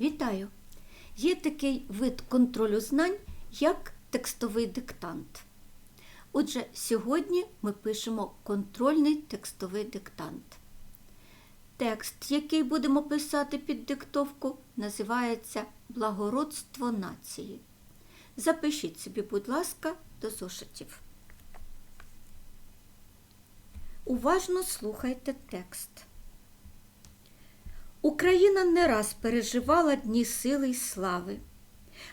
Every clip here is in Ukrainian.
Вітаю! Є такий вид контролю знань, як текстовий диктант. Отже, сьогодні ми пишемо контрольний текстовий диктант. Текст, який будемо писати під диктовку, називається Благородство нації. Запишіть собі, будь ласка, до зошитів. Уважно слухайте текст. Україна не раз переживала дні сили й слави,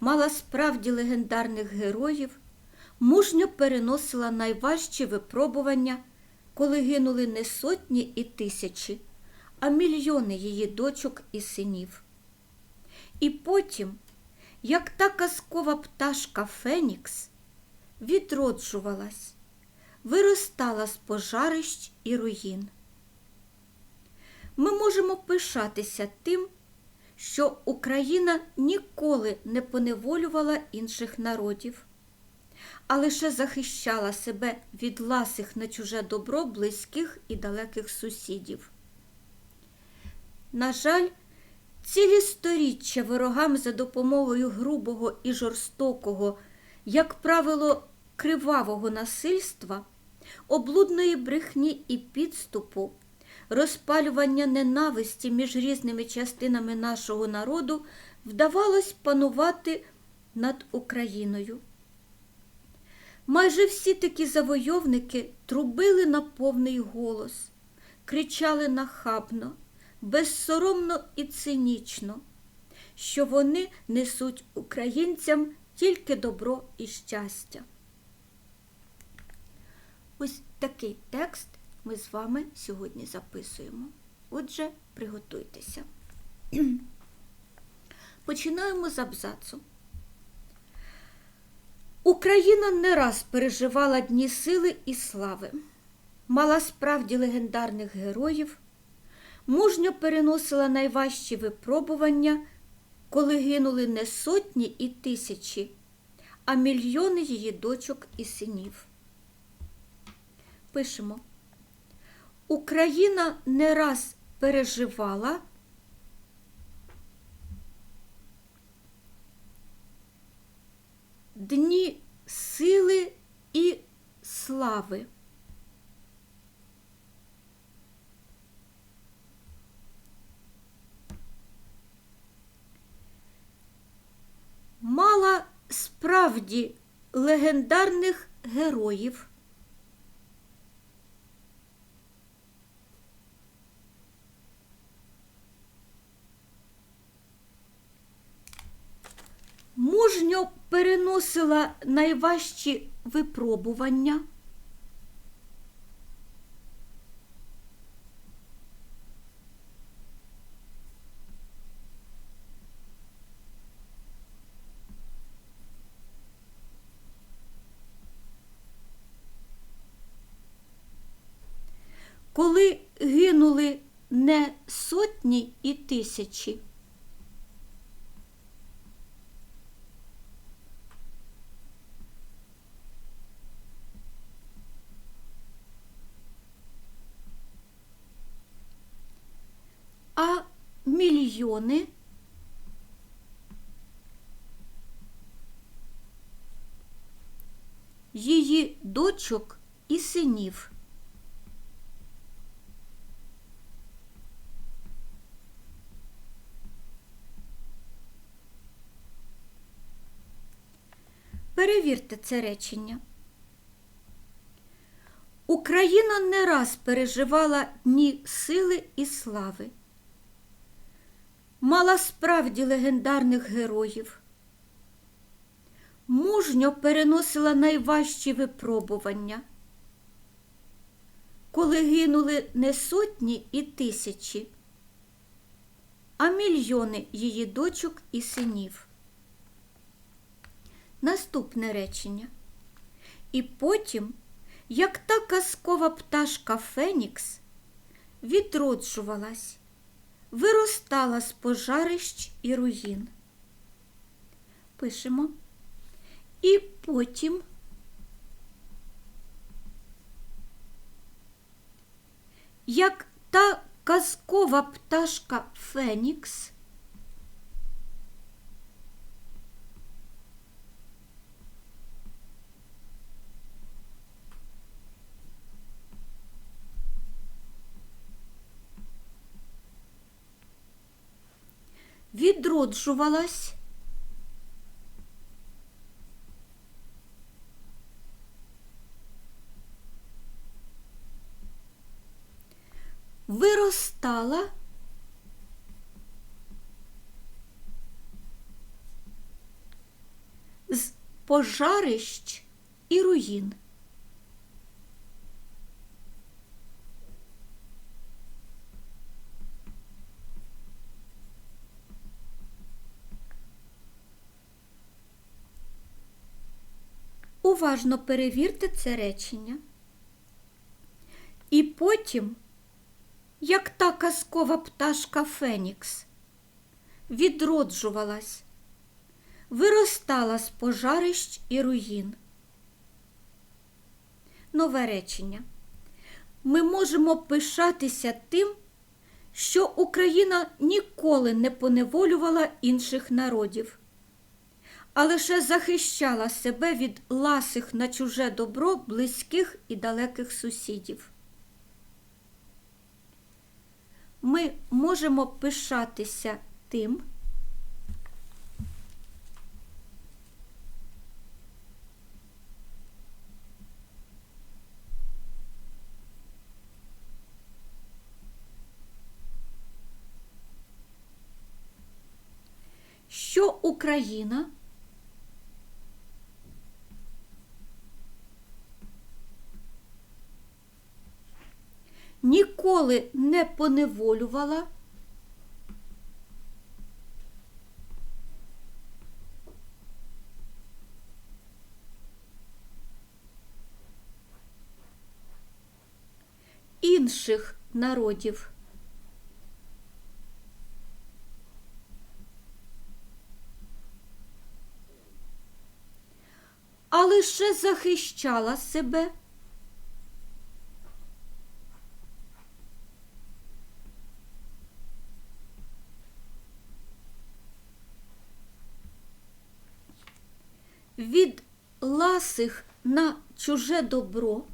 мала справді легендарних героїв, мужньо переносила найважчі випробування, коли гинули не сотні і тисячі, а мільйони її дочок і синів. І потім, як та казкова пташка Фенікс, відроджувалась, виростала з пожарищ і руїн. Ми можемо пишатися тим, що Україна ніколи не поневолювала інших народів, а лише захищала себе від ласих на чуже добро близьких і далеких сусідів. На жаль, цілі сторіччя ворогам за допомогою грубого і жорстокого, як правило, кривавого насильства, облудної брехні і підступу розпалювання ненависті між різними частинами нашого народу вдавалось панувати над Україною. Майже всі такі завойовники трубили на повний голос, кричали нахабно, безсоромно і цинічно, що вони несуть українцям тільки добро і щастя. Ось такий текст ми з вами сьогодні записуємо. Отже, приготуйтеся. Починаємо з абзацу. Україна не раз переживала дні сили і слави, мала справді легендарних героїв, мужньо переносила найважчі випробування, коли гинули не сотні і тисячі, а мільйони її дочок і синів. Пишемо. Україна не раз переживала дні сили і слави. Мала справді легендарних героїв. мужньо переносила найважчі випробування. Коли гинули не сотні і тисячі, а мільйони її дочок і синів. Перевірте це речення. Україна не раз переживала дні сили і слави мала справді легендарних героїв, мужньо переносила найважчі випробування, коли гинули не сотні і тисячі, а мільйони її дочок і синів. Наступне речення. І потім, як та казкова пташка Фенікс, відроджувалась виростала з пожарищ і руїн. Пишемо. І потім як та казкова пташка Фенікс відроджувалась. Виростала. З пожарищ і руїн. Уважно перевірте це речення. І потім, як та казкова пташка Фенікс, відроджувалась, виростала з пожарищ і руїн. Нове речення. Ми можемо пишатися тим, що Україна ніколи не поневолювала інших народів а лише захищала себе від ласих на чуже добро близьких і далеких сусідів. Ми можемо пишатися тим, що Україна ніколи не поневолювала. Інших народів. А лише захищала себе. від ласих на чуже добро.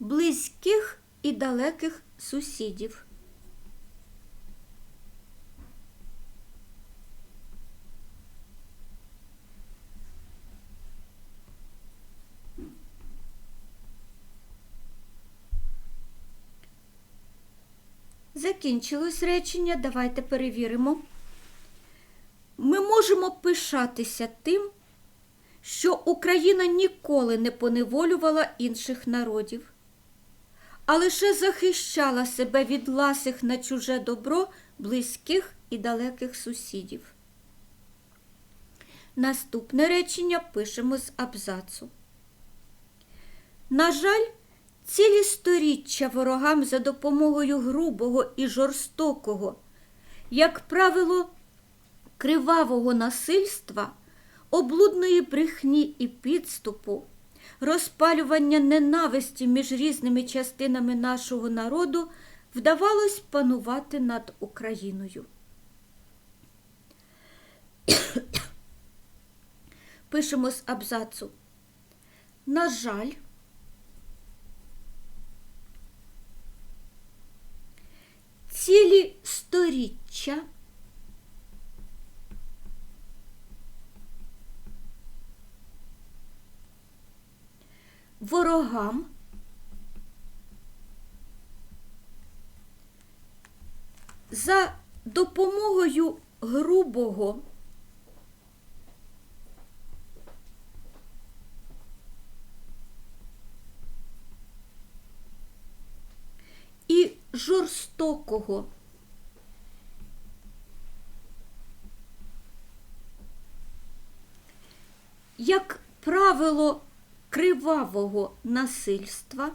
Близьких і далеких сусідів. Закінчилось речення, давайте перевіримо. Ми можемо пишатися тим, що Україна ніколи не поневолювала інших народів, а лише захищала себе від ласих на чуже добро близьких і далеких сусідів. Наступне речення пишемо з абзацу. На жаль, Цілі сторіччя ворогам за допомогою грубого і жорстокого, як правило, кривавого насильства, облудної брехні і підступу, розпалювання ненависті між різними частинами нашого народу вдавалось панувати над Україною. Пишемо з абзацу. На жаль, цілі сторіччя. Ворогам за допомогою грубого і жорстокого. Як правило кривавого насильства.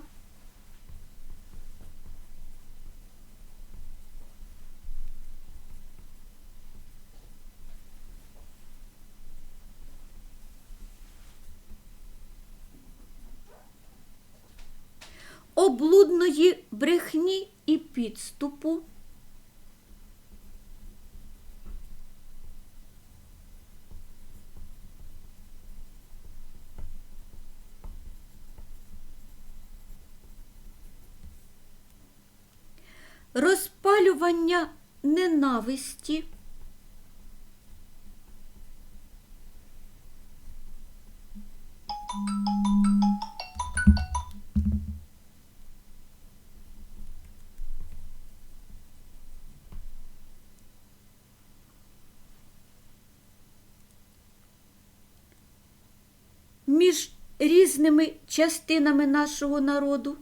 облудної брехні і підступу. Розпалювання ненависті. Різними частинами нашого народу.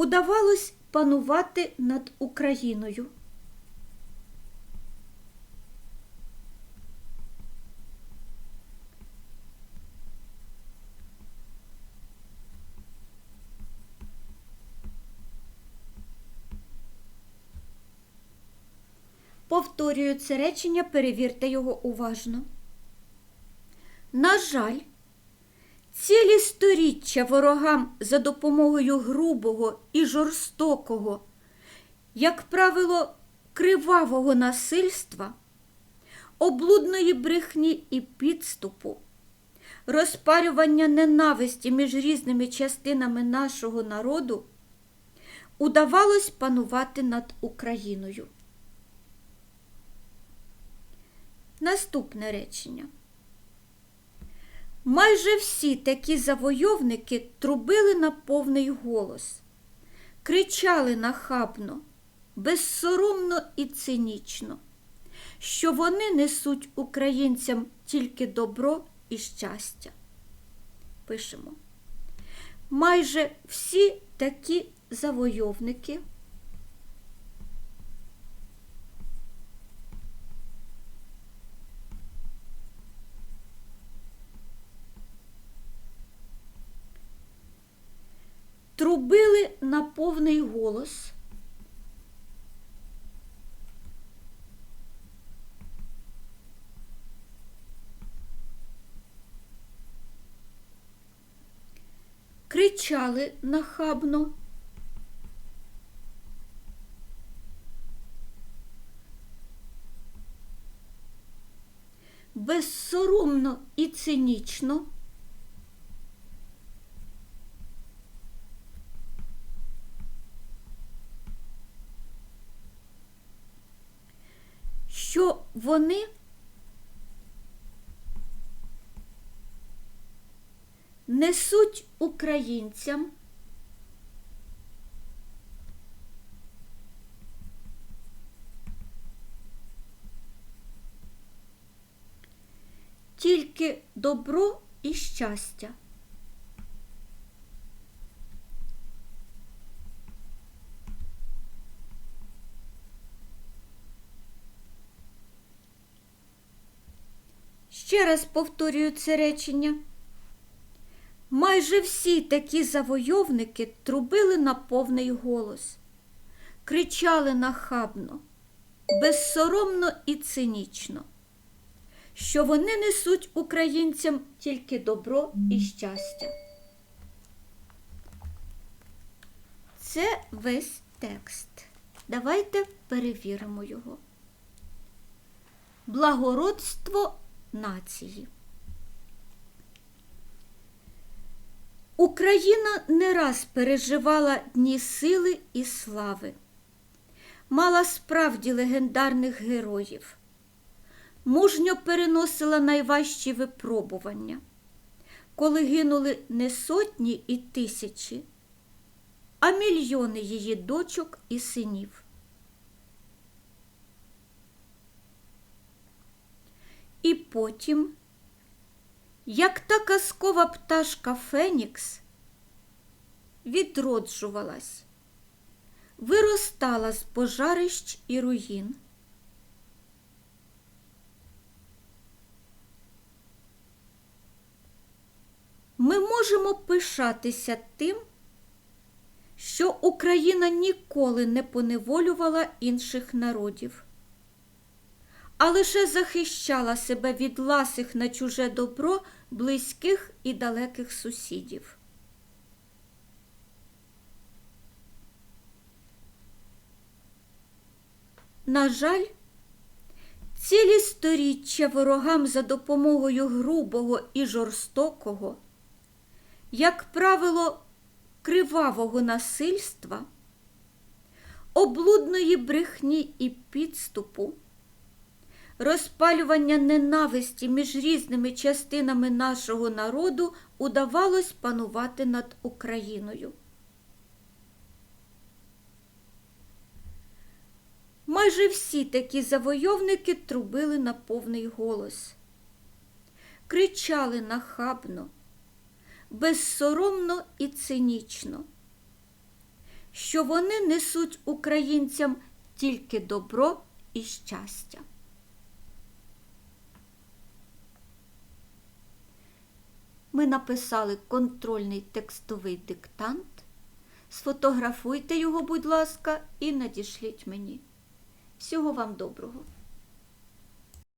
Удавалось панувати над Україною. Повторюю це речення, перевірте його уважно. На жаль, Цілі сторіччя ворогам за допомогою грубого і жорстокого, як правило, кривавого насильства, облудної брехні і підступу, розпарювання ненависті між різними частинами нашого народу удавалось панувати над Україною. Наступне речення. Майже всі такі завойовники трубили на повний голос, кричали нахабно, безсоромно і цинічно, що вони несуть українцям тільки добро і щастя. Пишемо. Майже всі такі завойовники. Трубили на повний голос. Кричали нахабно. Безсоромно і цинічно. що вони несуть українцям тільки добро і щастя. Ще раз повторюю це речення. Майже всі такі завойовники трубили на повний голос, кричали нахабно, безсоромно і цинічно, що вони несуть українцям тільки добро і щастя. Це весь текст. Давайте перевіримо його. Благородство нації. Україна не раз переживала дні сили і слави, мала справді легендарних героїв, мужньо переносила найважчі випробування, коли гинули не сотні і тисячі, а мільйони її дочок і синів. І потім, як та казкова пташка Фенікс, відроджувалась, виростала з пожарищ і руїн. Ми можемо пишатися тим, що Україна ніколи не поневолювала інших народів а лише захищала себе від ласих на чуже добро близьких і далеких сусідів. На жаль, цілі сторіччя ворогам за допомогою грубого і жорстокого, як правило, кривавого насильства, облудної брехні і підступу, розпалювання ненависті між різними частинами нашого народу удавалось панувати над Україною. Майже всі такі завойовники трубили на повний голос, кричали нахабно, безсоромно і цинічно, що вони несуть українцям тільки добро і щастя. Ми написали контрольний текстовий диктант. Сфотографуйте його, будь ласка, і надішліть мені. Всього вам доброго!